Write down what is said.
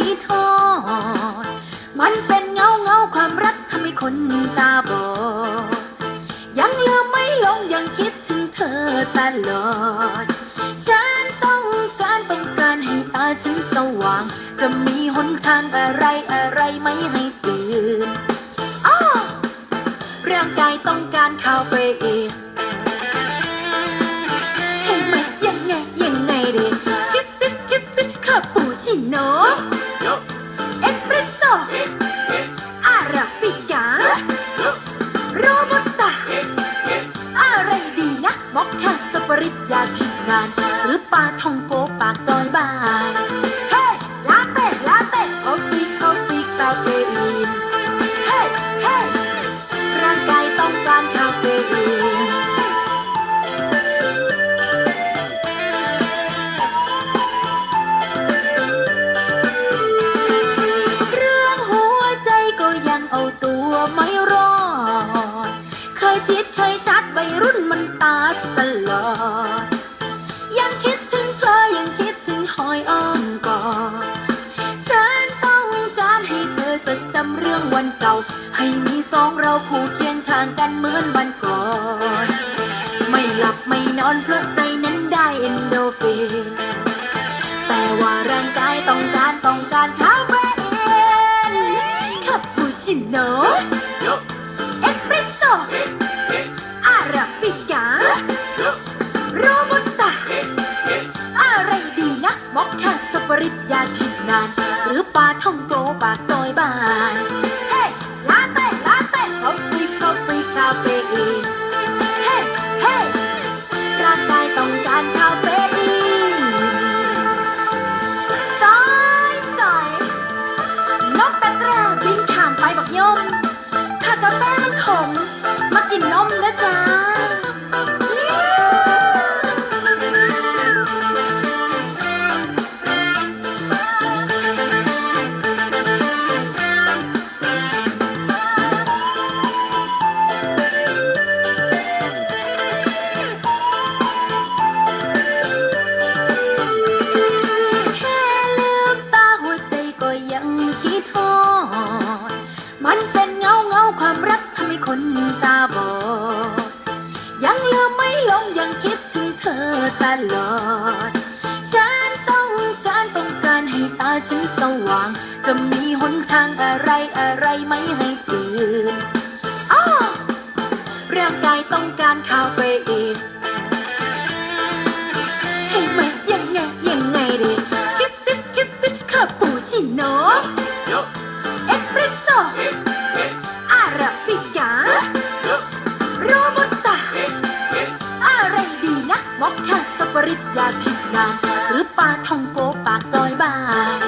สีทอด มันเป็นเงาเงาความรักทำให้คนตาบอด ยังลืมไม่ลงยังคิดถึงเธอตลอด ฉันต้องการต้องการให้ตาฉันสว่าง จะมีหนทางอะไรอะไรไม่ให้ตื่นอ้อร่องกายต้องการคาเฟอีน ริตยาผิดงานหรือปลาทองโกปากซอยบานเฮ้ลาเต้ลาเต้เขาซีเขาซีคาเฟอีนเฮ้เฮ้ร่างกายต้องการคาเฟอีนเรื่องหัวใจก็ยังเอาตัวไม่รอดเคยคิดเคยชัดวัยรุ่นมันตาตลอด มีสองเราคู่เคียงข้างกันเหมือนวันก่อน ไม่หลับไม่นอนเพราะใจนั้นได้เอนโดฟิน แต่ว่าร่างกายต้องการต้องการคาเฟอีนคาปูชิโน่ Yo, เอสเปรสโซ่ eh, eh, อาราบิกา yo, โรบัสต้า eh, eh. อะไรดีนะมอกแคสปริตยาผิดนาน หรือปลาท่องโกปากซอยบาน ร่างกายต้องการคาเฟอีนสายสายนกตะแกรงบินข้ามไปบอกโยม คนตาบอด ยังลืมไม่ลงยังคิดถึงเธอตลอด ฉันต้องการต้องการให้ตาฉันสว่าง จะมีหนทางอะไรอะไรไม่ให้ตื่นอ้อร่างกายต้องการคาเฟอีนใช่ไหมยังไงยังไงด็คิดสิคิดสิคาปูชิโน่ มอกแคสปริตยาผิดนานหรือปลาทองโกปากซอยบาน